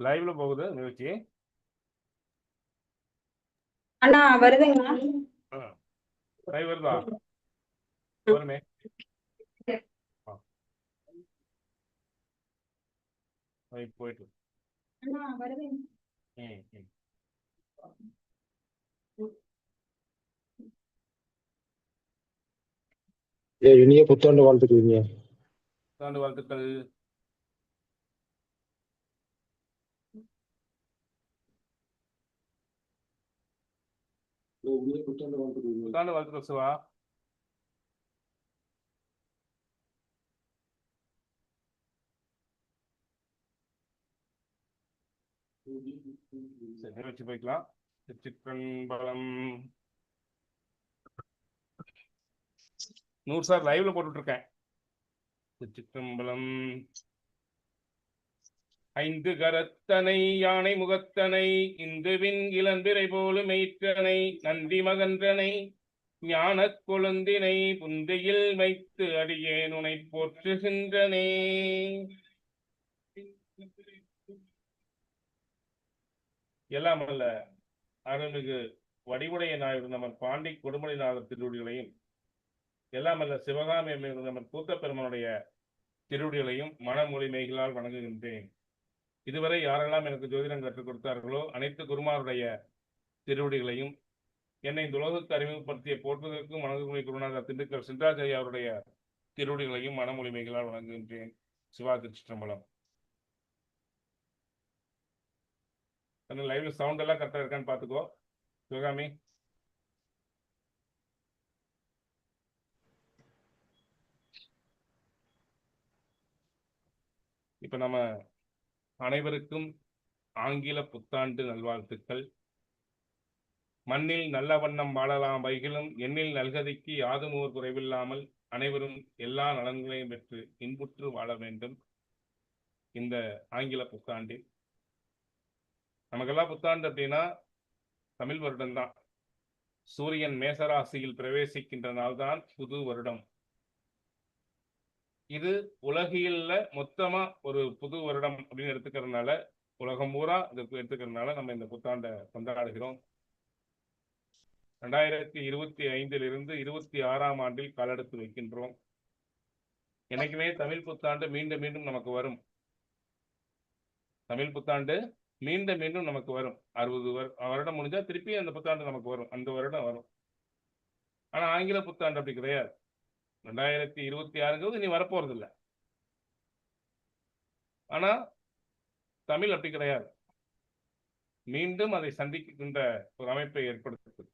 லைவ்ல போகுது நிகழ்ச்சி. அண்ணா வருதுங்களா? லைவ் வருதா? வருமே. போயிட்டு. அண்ணா வருதுங்க ம், ம். ஏ இனிய புத்தாண்டு வாழ்த்துக்கள் புத்தாண்டு வாழ்த்துக்கள். புத்தாண்டு வாழ்த்துக்கள் சிவா. சரி நிகழ்ச்சி போய்க்கலாம். சிற்றம்பலம் நூறு சார் லைவ்ல போட்டுட்டு இருக்கேன். சிற்றம்பலம் ஐந்து கரத்தனை யானை முகத்தனை இந்துவின் இளந்திரை போலும் மெய்ற்றனை நந்தி மகன்றனை ஞானக் கொழுந்தினை புந்தையில் வைத்து அடியேன் உனை போற்றுகின்றனே. எல்லாம் அல்ல அருள்மிகு வடிவுடைய நாயுடு நம்ம பாண்டி கொடுமலைநாதர் திருவடிகளையும் எல்லாம் அல்ல சிவகாமி அம்மையுடன் நம்ம கூத்தப்பெருமனுடைய திருவடிகளையும் மனமொழி மேய்களால் வணங்குகின்றேன். இதுவரை யாரெல்லாம் எனக்கு ஜோதிடம் கற்றுக் கொடுத்தார்களோ அனைத்து குருமாருடைய திருவடிகளையும் என்னை இந்த உலகத்துக்கு அறிமுகப்படுத்திய போற்றுவதற்கும் மனதுமை குருநாதர் திண்டுக்கல் சிந்தாச்சாரி அவருடைய திருவடிகளையும் மனமொழிமைகளால் வழங்குகின்றேன் வணங்குகின்றேன். சிவா திருச்சிற்றம்பலம். லைவ்ல சவுண்ட் எல்லாம் கரெக்டா இருக்கான்னு பாத்துக்கோ சிவகாமி. இப்போ நம்ம அனைவருக்கும் ஆங்கில புத்தாண்டு நல்வாழ்த்துக்கள். மண்ணில் நல்ல வண்ணம் வாழலாம் வைகளும் எண்ணில் நல்கதிக்கு யாதும் ஓர் குறைவில்லாமல் அனைவரும் எல்லா நலன்களையும் பெற்று இன்புற்று வாழ வேண்டும் இந்த ஆங்கில புத்தாண்டில். நமக்கெல்லாம் புத்தாண்டு அப்படின்னா தமிழ் வருடம்தான். சூரியன் மேசராசியில் பிரவேசிக்கின்ற நாள்தான் புது வருடம். இது உலகியல்ல மொத்தமா ஒரு புது வருடம் அப்படின்னு எடுத்துக்கிறதுனால உலகம் பூரா இதுக்கு எடுத்துக்கிறதுனால நம்ம இந்த புத்தாண்டை கொண்டாடுகிறோம். ரெண்டாயிரத்தி இருபத்தி ஐந்திலிருந்து இருபத்தி ஆறாம் ஆண்டில் காலெடுத்து வைக்கின்றோம். எனக்குமே தமிழ் புத்தாண்டு மீண்டும் மீண்டும் நமக்கு வரும். தமிழ் புத்தாண்டு மீண்டும் மீண்டும் நமக்கு வரும். அறுபது வருடம் முடிஞ்சா திருப்பி அந்த புத்தாண்டு நமக்கு வரும். அந்த வருடம் வரும். ஆனா ஆங்கில புத்தாண்டு அப்படி கிடையாது. ரெண்டாயிரத்தி இருபத்தி ஆறுங்கிறது இனி வரப்போறது இல்லை ஆனா தமிழ் அப்படி கிடையாது. மீண்டும் அதை சந்திக்கின்ற ஒரு அமைப்பை ஏற்படுத்துது.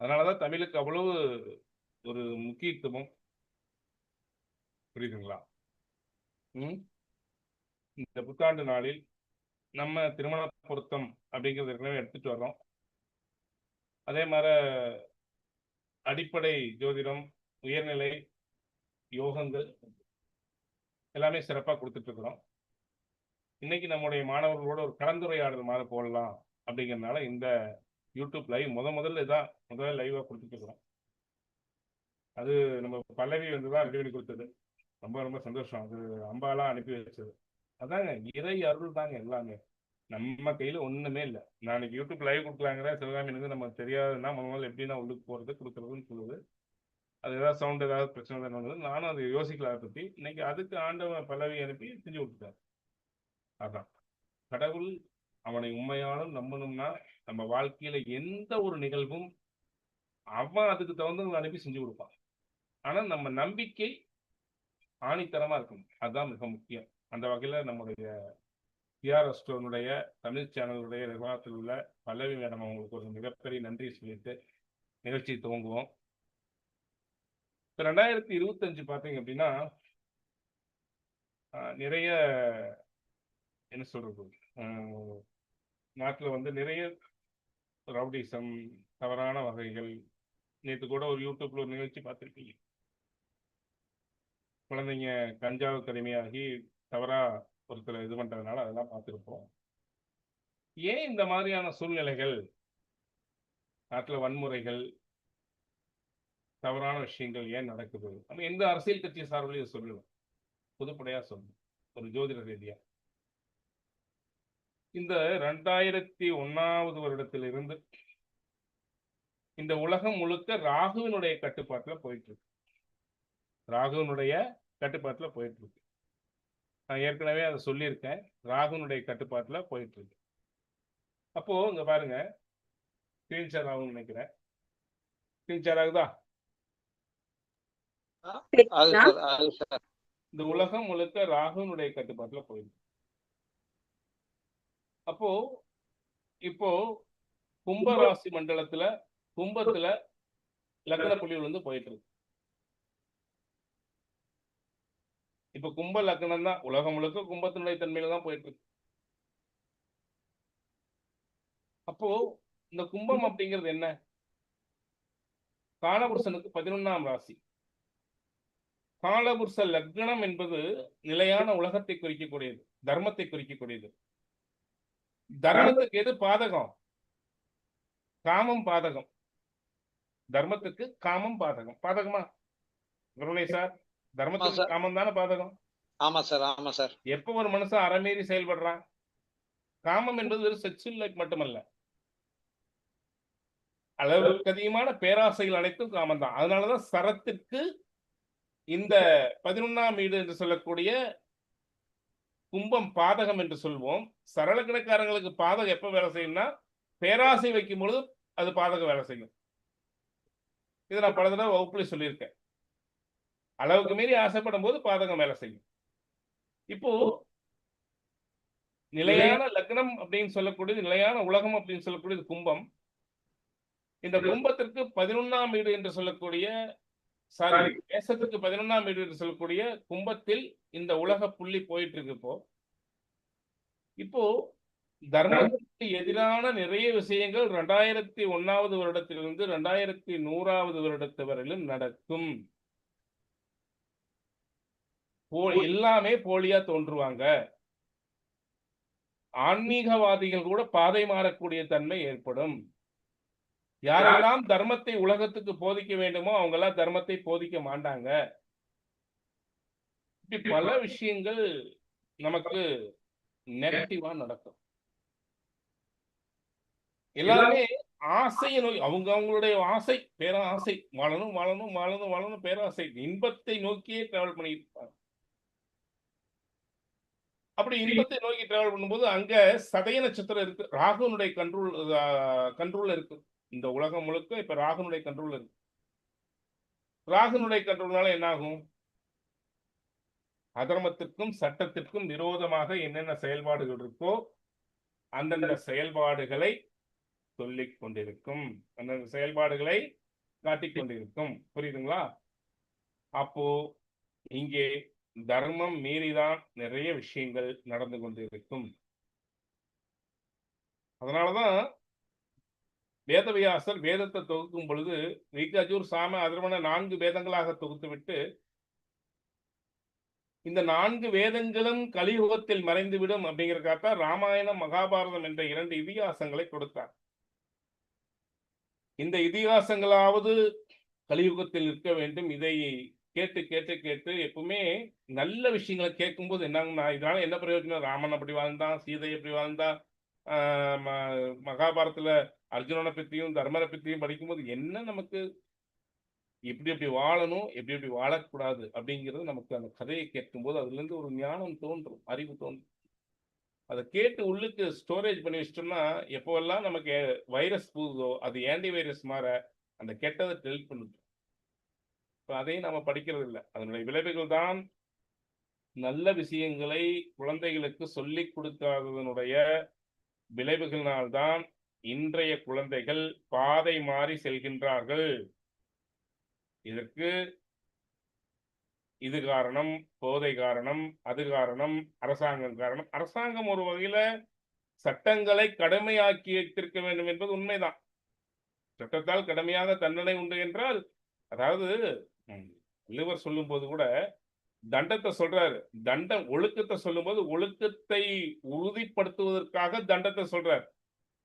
அதனாலதான் தமிழுக்கு அவ்வளவு ஒரு முக்கியத்துவம். புரியுதுங்களா? இந்த புத்தாண்டு நாளில் நம்ம திருமண பொருத்தம் அப்படிங்கிறது ஏற்கனவே எடுத்துட்டு வர்றோம். அதே மாதிரி அடிப்படை ஜோதிடம் உயர்நிலை யோகங்கள் எல்லாமே சிறப்பாக கொடுத்துட்டு இருக்கிறோம். இன்னைக்கு நம்முடைய மாணவர்களோட ஒரு கலந்துரையாடல் மாதிரி போடலாம் அப்படிங்கறதுனால இந்த யூடியூப் லைவ் முத முதல்ல இதான் முதல்ல லைவாக கொடுத்துட்டு இருக்கிறோம். அது நம்ம பல்லவி வந்து தான் ரெடி பண்ணி கொடுத்தது. ரொம்ப ரொம்ப சந்தோஷம். அது அம்பாலாம் அனுப்பி வச்சது. அதாங்க இறை அருள் தாங்க எல்லாமே. நம்ம கையில ஒண்ணுமே இல்லை. நாளைக்கு யூடியூப் லைவ் கொடுக்கலாங்கிற சிவகாமி வந்து நம்ம தெரியாதுன்னா முதல்ல எப்படின்னா உள்ளுக்கு போறது கொடுக்கறதுன்னு சொல்லுது. அது ஏதாவது சவுண்ட் ஏதாவது பிரச்சனை தான் வந்தது நானும் அதை யோசிக்கல அதை பற்றி இன்னைக்கு அதுக்கு ஆண்டவன் பல்லவி அனுப்பி செஞ்சு விட்டுட்டார் அதான். கடவுள் அவனை உண்மையாலும் நம்பணும்னா நம்ம வாழ்க்கையில எந்த ஒரு நிகழ்வும் அவன் அதுக்கு தகுந்தவங்களை அனுப்பி செஞ்சு கொடுப்பான். ஆனா நம்ம நம்பிக்கை ஆணித்தரமா இருக்கும் அதுதான் மிக முக்கியம். அந்த வகையில நம்முடைய டிஆர்எஸ்டோனுடைய தமிழ் சேனலுடைய நிர்வாகத்தில் உள்ள பல்லவி மேடம் அவங்களுக்கு ஒரு மிகப்பெரிய நன்றி சொல்லிட்டு நிகழ்ச்சி துவங்குவோம். இப்போ ரெண்டாயிரத்தி இருபத்தஞ்சு பார்த்தீங்க அப்படின்னா நிறைய என்ன சொல்றது ஆஹ், நாட்டுல வந்து நிறைய ரவுடிசம் தவறான வகைகள். நேற்று கூட ஒரு யூடியூப்ல ஒரு நிகழ்ச்சி பார்த்துருக்கீங்க குழந்தைங்க கஞ்சாவுக்கு அடிமையாகி தவறா ஒருத்தர் இது பண்றதுனால அதெல்லாம் பார்த்துருப்போம். ஏன் இந்த மாதிரியான சூழ்நிலைகள் நாட்டுல வன்முறைகள் தவறான விஷயங்கள் ஏன் நடக்குது? நம்ம எந்த அரசியல் கட்சி சார்பிலையும் சொல்லணும் பொதுப்படையா சொல்லணும் ஒரு ஜோதிட ரீதியா. இந்த ரெண்டாயிரத்தி ஒன்னாவது வருடத்திலிருந்து இந்த உலகம் முழுக்க ராகுவினுடைய கட்டுப்பாட்டுல போயிட்டு இருக்கு. ராகுவினுடைய கட்டுப்பாட்டுல போயிட்டு இருக்கு. நான் ஏற்கனவே அதை சொல்லியிருக்கேன். ராகுனுடைய கட்டுப்பாட்டுல போயிட்டு இருக்கு. அப்போ இங்க பாருங்க. ஸ்கிரீன்ஷாட் ஆகும்னு நினைக்கிறேன். ஸ்கிரீன்ஷாட் ஆகுதா? இந்த உலகம் முழுக்க ராகுனுடைய கட்டுப்பாட்டுல போயிருக்கு அப்போ இப்போ கும்பராசி மண்டலத்துல கும்பத்துல லக்ன புள்ளி வந்து போயிட்டு இருக்கு. இப்ப கும்ப லக்னம் தான். உலகம் முழுக்க கும்பத்தினுடைய தன்மையில தான் போயிட்டு இருக்கு. அப்போ இந்த கும்பம் அப்படிங்கிறது என்ன? காலபுருஷனுக்கு பதினொன்னாம் ராசி. காலபுருஷ லக்னம் என்பது நிலையான உலகத்தை குறிக்கக்கூடியது தர்மத்தை குறிக்கக்கூடியது. தர்மத்துக்கு எது பாதகம்? காமம் பாதகம். தர்மத்துக்கு காமம் பாதகம். பாதகமா? சார் தர்மத்துக்கு. காமம் தானே பாதகம்? ஆமா சார் ஆமா சார். எப்ப ஒரு மனுஷன் அறமீறி செயல்படுறான்? காமம் என்பது ஒரு செக்ஷுவல் லைஃப் மட்டுமல்ல. அளவுக்கு அதிகமான பேராசைகள் அனைத்தும் காமம் தான் அதனாலதான் சரத்திற்கு இந்த பதினொன்னாம் வீடு என்று சொல்லக்கூடிய கும்பம் பாதகம் என்று சொல்வோம். சரள கணக்காரங்களுக்கு பாதகம் எப்ப வேலை செய்யும்னா பேராசை வைக்கும் பொழுது அது பாதகம் வேலை செய்யும். இது நான் பல தடவை வகுப்புல சொல்லியிருக்கேன். அளவுக்கு மீறி ஆசைப்படும் போது பாதகம் வேலை செய்யும். இப்போ நிலையான லக்னம் அப்படின்னு சொல்லக்கூடியது நிலையான உலகம் அப்படின்னு சொல்லக்கூடியது கும்பம். இந்த கும்பத்திற்கு பதினொன்னாம் வீடு என்று சொல்லக்கூடிய சாரி. தேசத்துக்கு பதினொன்னாம் வீடு என்று சொல்லக்கூடிய கும்பத்தில் இந்த உலக புள்ளி போயிட்டு இருக்கு இப்போ. இப்போ தர்மத்துக்கு எதிரான நிறைய விஷயங்கள் ரெண்டாயிரத்தி ஒன்னாவது வருடத்திலிருந்து ரெண்டாயிரத்தி நூறாவது வருடத்து வரையிலும் நடக்கும். போ- எல்லாமே போலியா தோன்றுவாங்க. ஆன்மீகவாதிகள் கூட பாதை மாறக்கூடிய தன்மை ஏற்படும். யாரெல்லாம் தர்மத்தை உலகத்துக்கு போதிக்க வேண்டுமோ அவங்க எல்லாம் தர்மத்தை போதிக்க மாட்டாங்க. இப்படி பல விஷயங்கள் நமக்கு நெகட்டிவா நடக்கும். எல்லாருமே ஆசையை நோக்கி அவங்க அவங்களுடைய ஆசை பேராசை வாழணும் வாழணும் வாழணும் வாழணும் பேராசை இன்பத்தை நோக்கியே டிராவல் பண்ணிட்டு இருப்பாங்க அப்படி இன்பத்தை நோக்கி டிராவல் பண்ணும்போது அங்க சதய நட்சத்திரம் இருக்கு ராகுனுடைய கண்ட்ரோல் கண்ட்ரோல்ல இருக்கு. இந்த உலகம் முழுக்க இப்ப ராகுனுடைய கண்ட்ரோல் இருக்கு ராகுனுடைய கண்ட்ரோல்னால என்ன ஆகும் அதர்மத்திற்கும் சட்டத்திற்கும் விரோதமாக என்னென்ன செயல்பாடுகள் இருக்கோ அந்தந்த செயல்பாடுகளை சொல்லிக் கொண்டிருக்கும். அந்தந்த செயல்பாடுகளை காட்டிக் கொண்டிருக்கும். புரியுதுங்களா? அப்போ இங்கே தர்மம் மீறிதான் நிறைய விஷயங்கள் நடந்து கொண்டிருக்கும். அதனாலதான் வேதவியாசர் வேதத்தை தொகுக்கும் பொழுது நீக்காஜூர் சாம அதர்வன நான்கு வேதங்களாக தொகுத்து விட்டு இந்த நான்கு வேதங்களும் கலியுகத்தில் மறைந்துவிடும் அப்படிங்கிறக்காகத்தான் ராமாயணம் மகாபாரதம் என்ற இரண்டு இதிகாசங்களை கொடுத்தார். இந்த இதிகாசங்களாவது கலியுகத்தில் இருக்க வேண்டும். இதை கேட்டு கேட்டு கேட்டு எப்பவுமே நல்ல விஷயங்களை கேட்கும்போது என்னங்கன்னா இதனால என்ன பிரயோஜனம்? ராமன் அப்படி வாழ்ந்தான் சீதை எப்படி வாழ்ந்தான் ஆஹ் ம- அர்ஜுனனை பத்தியும் தர்மரை பத்தியும் படிக்கும்போது என்ன நமக்கு எப்படி எப்படி வாழணும் எப்படி எப்படி வாழக்கூடாது அப்படிங்கிறது நமக்கு அந்த கதையை கேட்கும்போது அதுல இருந்து ஒரு ஞானம் தோன்றும் அறிவு தோன்றும். அதை கேட்டு உள்ளுக்கு ஸ்டோரேஜ் பண்ணி வச்சிட்டோம்னா எப்போவெல்லாம் நமக்கு வைரஸ் போகுதோ அது ஆன்டி வைரஸ் மாற அந்த கெட்டதை டெலிட் பண்ணிட்டு இப்போ அதையும் நம்ம படிக்கிறது இல்லை. அதனுடைய விளைவுகள் தான் நல்ல விஷயங்களை குழந்தைகளுக்கு சொல்லிக் கொடுக்காததனுடைய விளைவுகளினால்தான் இன்றைய குழந்தைகள் பாதை மாறி செல்கின்றார்கள். இதற்கு இது காரணம் போதை காரணம் அது காரணம் அரசாங்கம் காரணம். அரசாங்கம் ஒரு வகையில சட்டங்களை கடமையாக்கி வைத்திருக்க வேண்டும் என்பது உண்மைதான். சட்டத்தால் கடமையாக தண்டனை உண்டு என்றால் அதாவது ம், சொல்லும் போது கூட தண்டத்தை சொல்றாரு. தண்ட ஒழுக்கத்தை சொல்லும்போது ஒழுக்கத்தை உறுதிப்படுத்துவதற்காக தண்டத்தை சொல்றார்.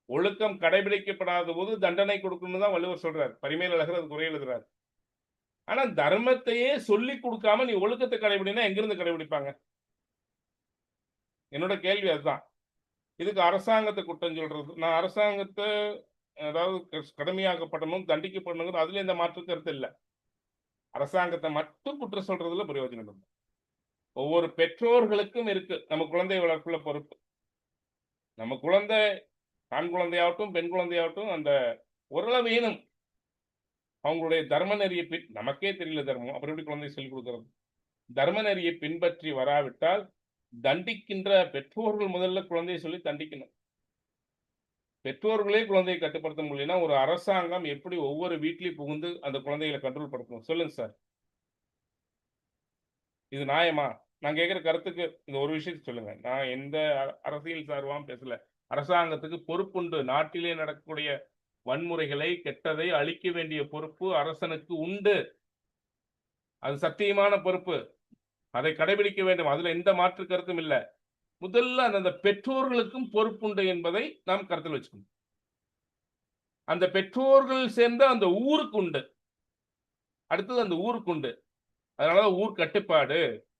ஒழுக்கம் கடைபிடிக்கப்படாத போது தண்டனை கொடுக்கணும்னு தான் வள்ளுவர் சொல்றார். பரிமையில் அழகர் அது குறை எழுதுறாரு. ஆனா தர்மத்தையே சொல்லி கொடுக்காம நீ ஒழுக்கத்தை கடைபிடினா எங்கிருந்து கடைபிடிப்பாங்க? என்னோட கேள்வி அதுதான். இதுக்கு அரசாங்கத்தை குற்றம் சொல்றது. நான் அரசாங்கத்தை அதாவது கடுமையாக்கப்படணும் தண்டிக்கப்படணும் அதுல எந்த மாற்று கருத்து இல்லை. அரசாங்கத்தை மட்டும் குற்றம் சொல்றதுல பிரயோஜனம் இல்லை. ஒவ்வொரு பெற்றோர்களுக்கும் இருக்கு. நம்ம குழந்தை வளர்ப்புல பொறுப்பு. நம்ம குழந்தை ஆண் குழந்தையாகட்டும் பெண் குழந்தையாகட்டும் அந்த ஓரளவேனும் அவங்களுடைய தர்ம நெறியை பின் நமக்கே தெரியல தர்மம் அப்புறம் எப்படி குழந்தை சொல்லிக் கொடுக்கறது? தர்ம நெறியை பின்பற்றி வராவிட்டால் தண்டிக்கின்ற பெற்றோர்கள் முதல்ல குழந்தையை சொல்லி தண்டிக்கணும். பெற்றோர்களே குழந்தையை கட்டுப்படுத்த முடியலன்னா ஒரு அரசாங்கம் எப்படி ஒவ்வொரு வீட்லயும் புகுந்து அந்த குழந்தைகளை கண்ட்ரோல் படுத்தணும்? சொல்லுங்க சார் இது நியாயமா? நான் கேட்கிற கருத்துக்கு இந்த ஒரு விஷயத்த சொல்லுங்க. நான் எந்த அரசியல் சார்பாகவும் பேசல. அரசாங்கத்துக்கு பொறுப்புண்டு. நாட்டிலே நடக்கக்கூடிய வன்முறைகளை கெட்டதை அழிக்க வேண்டிய பொறுப்பு அரசனுக்கு உண்டு. அது சத்தியமான பொறுப்பு. அதை கடைபிடிக்க வேண்டும். அதுல எந்த மாற்று கருத்தும் இல்லை. முதல்ல அந்த பெற்றோர்களுக்கும் பொறுப்புண்டு என்பதை நாம் கருத்தில் வச்சுக்கணும். அந்த பெற்றோர்கள் சேர்ந்த அந்த ஊருக்கு உண்டு அடுத்தது அந்த ஊருக்கு உண்டு அதனால ஊர் கட்டுப்பாடு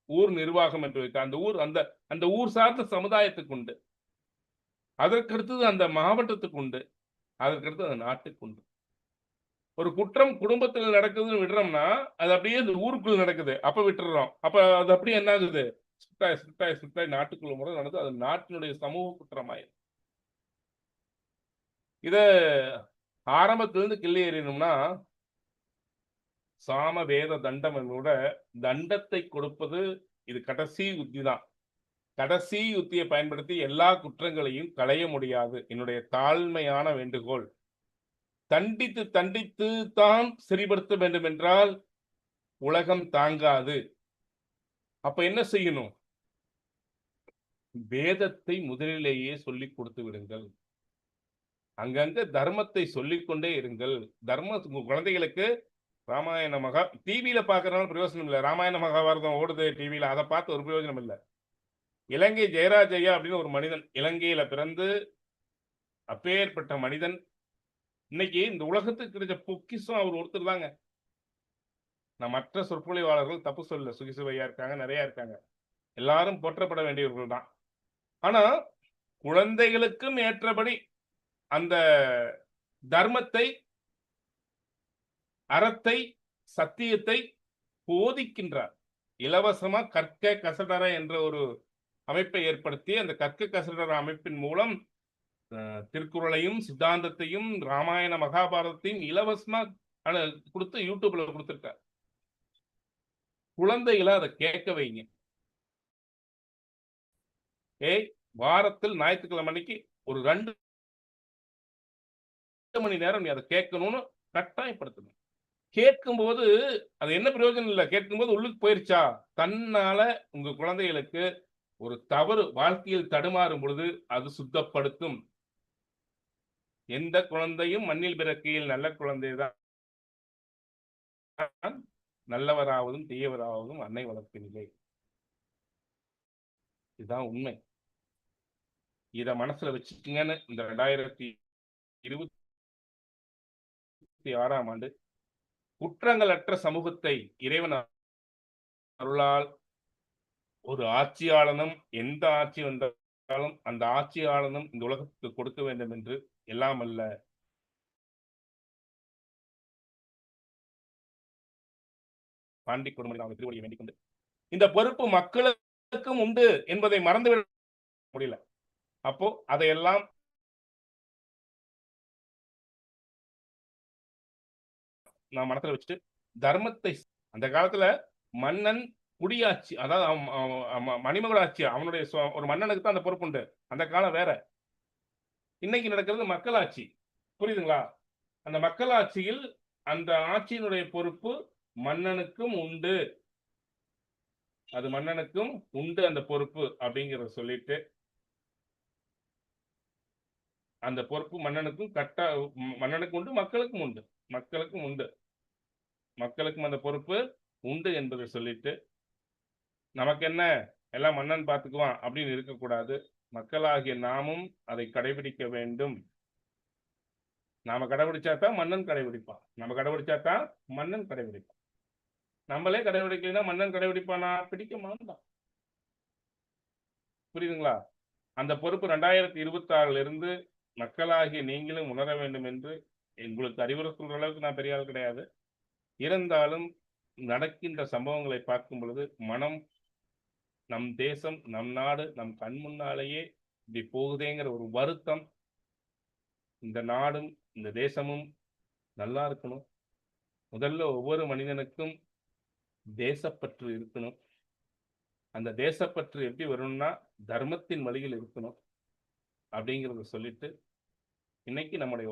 ஊர் நிர்வாகம் என்று வைக்க அந்த ஊர் அந்த அந்த ஊர் சார்ந்த சமுதாயத்துக்கு உண்டு அதற்கடுத்தது அந்த மாவட்டத்துக்கு உண்டு அதற்கடுத்து அந்த நாட்டுக்கு உண்டு ஒரு குற்றம் குடும்பத்தில் நடக்குதுன்னு விடுறோம்னா அது அப்படியே இந்த ஊருக்குள்ள நடக்குது. அப்ப விட்டுறோம். அப்ப அது அப்படியே என்ன ஆகுது சுட்டாய் சுட்டாய் சுட்டாய் நாட்டுக்குள்ள முறை நடந்து அது நாட்டினுடைய சமூக குற்றமாயிரும் இத ஆரம்பத்திலிருந்து கிள்ளி எறியணும்னா சாம வேத தண்டம் விட தண்டத்தை கொடுப்பது இது கடைசி உத்தி தான். கடைசி யுத்தியை பயன்படுத்தி எல்லா குற்றங்களையும் களைய முடியாது. என்னுடைய தாழ்மையான வேண்டுகோள். தண்டித்து தண்டித்து தான் சரிபடுத்த வேண்டும் என்றால் உலகம் தாங்காது. அப்ப என்ன செய்யணும்? வேதத்தை முதலிலேயே சொல்லிக் கொடுத்து விடுங்கள். அங்கங்க தர்மத்தை சொல்லிக்கொண்டே இருங்கள். தர்ம குழந்தைகளுக்கு ராமாயண மகா டிவியில பாக்குறதுனால பிரயோஜனம் இல்லை. ராமாயண மகாபாரதம் ஓடுது டிவியில அதை பார்த்து ஒரு பிரயோஜனம் இல்லை. இலங்கை ஜெயராஜையா அப்படின்னு ஒரு மனிதன் இலங்கையில பிறந்து அப்பேற்பட்ட மனிதன். இன்னைக்கு இந்த உலகத்துக்கு கிடைச்ச பொக்கிஷம் அவர் ஒருத்தர் தாங்க. நான் மற்ற சொற்பொழிவாளர்கள் தப்பு சொல்ல சுகிசுவையா இருக்காங்க நிறைய இருக்காங்க. எல்லாரும் போற்றப்பட வேண்டியவர்கள் தான். ஆனா குழந்தைகளுக்கும் ஏற்றபடி அந்த தர்மத்தை அறத்தை சத்தியத்தை போதிக்கின்றார். இலவசமா கற்க கசடர என்ற ஒரு அமைப்பை ஏற்படுத்தி அந்த கற்க கசடர அமைப்பின் மூலம் அஹ், திருக்குறளையும் சித்தாந்தத்தையும் ராமாயண மகாபாரதத்தையும் இலவசமா கொடுத்து யூடியூப்ல கொடுத்துருக்கார். குழந்தைகளை அதை கேட்க வைங்க. ஏய் வாரத்தில் ஞாயிற்றுக்கிழமை அன்னைக்கு ஒரு ரெண்டு மணி நேரம் நீ அதை கேட்கணும்னு கட்டாயப்படுத்தணும். கேட்கும்போது அது என்ன பிரயோஜனம் இல்லை? கேட்கும்போது உள்ளுக்கு போயிருச்சா? தன்னால உங்க குழந்தைகளுக்கு ஒரு தவறு வாழ்க்கையில் தடுமாறும் பொழுது அது சுத்தப்படுத்தும். எந்த குழந்தையும் மண்ணில் பிறக்கையில் நல்ல குழந்தைதான். நல்லவராவதும் தீயவராவதும் அன்னை வளர்ப்பினிலே. இதுதான் உண்மை. இத மனசுல வச்சுக்கீங்கன்னு இந்த ரெண்டாயிரத்தி இருபத்தி ஆறாம் ஆண்டு குற்றங்களற்ற சமூகத்தை இறைவன் அருளால் ஒரு ஆட்சியாளனும் எந்த ஆட்சி வந்தாலும் அந்த ஆட்சியாளனும் இந்த உலகத்துக்கு கொடுக்க வேண்டும் என்று எல்லாம் அல்ல. பாண்டி கொடுமணி அவங்க திருவடியை வேண்டிக் கொண்டு. இந்த பொறுப்பு மக்களுக்கும் உண்டு என்பதை மறந்துவிட முடியல. அப்போ அதையெல்லாம் நான் மனத்துல வச்சுட்டு தர்மத்தை அந்த காலத்துல மன்னன் குடியாட்சி அதாவது அவன் ஆட்சி அவனுடைய ஒரு மன்னனுக்கு தான் அந்த பொறுப்பு உண்டு. அந்த காலம் வேற. இன்னைக்கு நடக்கிறது மக்களாட்சி. புரியுதுங்களா? அந்த மக்களாட்சியில் அந்த ஆட்சியினுடைய பொறுப்பு மன்னனுக்கும் உண்டு. அது மன்னனுக்கும் உண்டு அந்த பொறுப்பு அப்படிங்கிறத சொல்லிட்டு அந்த பொறுப்பு மன்னனுக்கும் கட்ட மன்னனுக்கும் உண்டு மக்களுக்கும் உண்டு. மக்களுக்கும் உண்டு. மக்களுக்கும் அந்த பொறுப்பு உண்டு என்பதை சொல்லிட்டு நமக்கு என்ன எல்லாம் மன்னன் பார்த்துக்குவான் அப்படின்னு இருக்கக்கூடாது. மக்களாகிய நாமும் அதை கடைபிடிக்க வேண்டும். நாம கடைபிடிச்சா தான் மன்னன் கடைபிடிப்பான். நம்ம கடைபிடிச்சா தான் மன்னன் கடைபிடிப்பான். நம்மளே கடைபிடிக்கலாம் மன்னன் கடைபிடிப்பானா? பிடிக்க மாட்டான் புரியுதுங்களா? அந்த பொறுப்பு ரெண்டாயிரத்தி இருபத்தி ஆறுல இருந்து மக்களாகிய நீங்களும் உணர வேண்டும் என்று உங்களுக்கு அறிவுரை சொல்ற அளவுக்கு நான் பெரிய ஆள் கிடையாது. இருந்தாலும் நடக்கின்ற சம்பவங்களை பார்க்கும் பொழுது மனம் நம் தேசம் நம் நாடு நம் கண் முன்னாலேயே இப்படி போகுதேங்கிற ஒரு வருத்தம் இந்த நாடும் இந்த தேசமும் நல்லா இருக்கணும். முதல்ல ஒவ்வொரு மனிதனுக்கும் தேசப்பற்று இருக்கணும். அந்த தேசப்பற்று எப்படி வரணும்னா தர்மத்தின் வழியில் இருக்கணும். அப்படிங்கிறத சொல்லிட்டு இன்னைக்கு நம்முடைய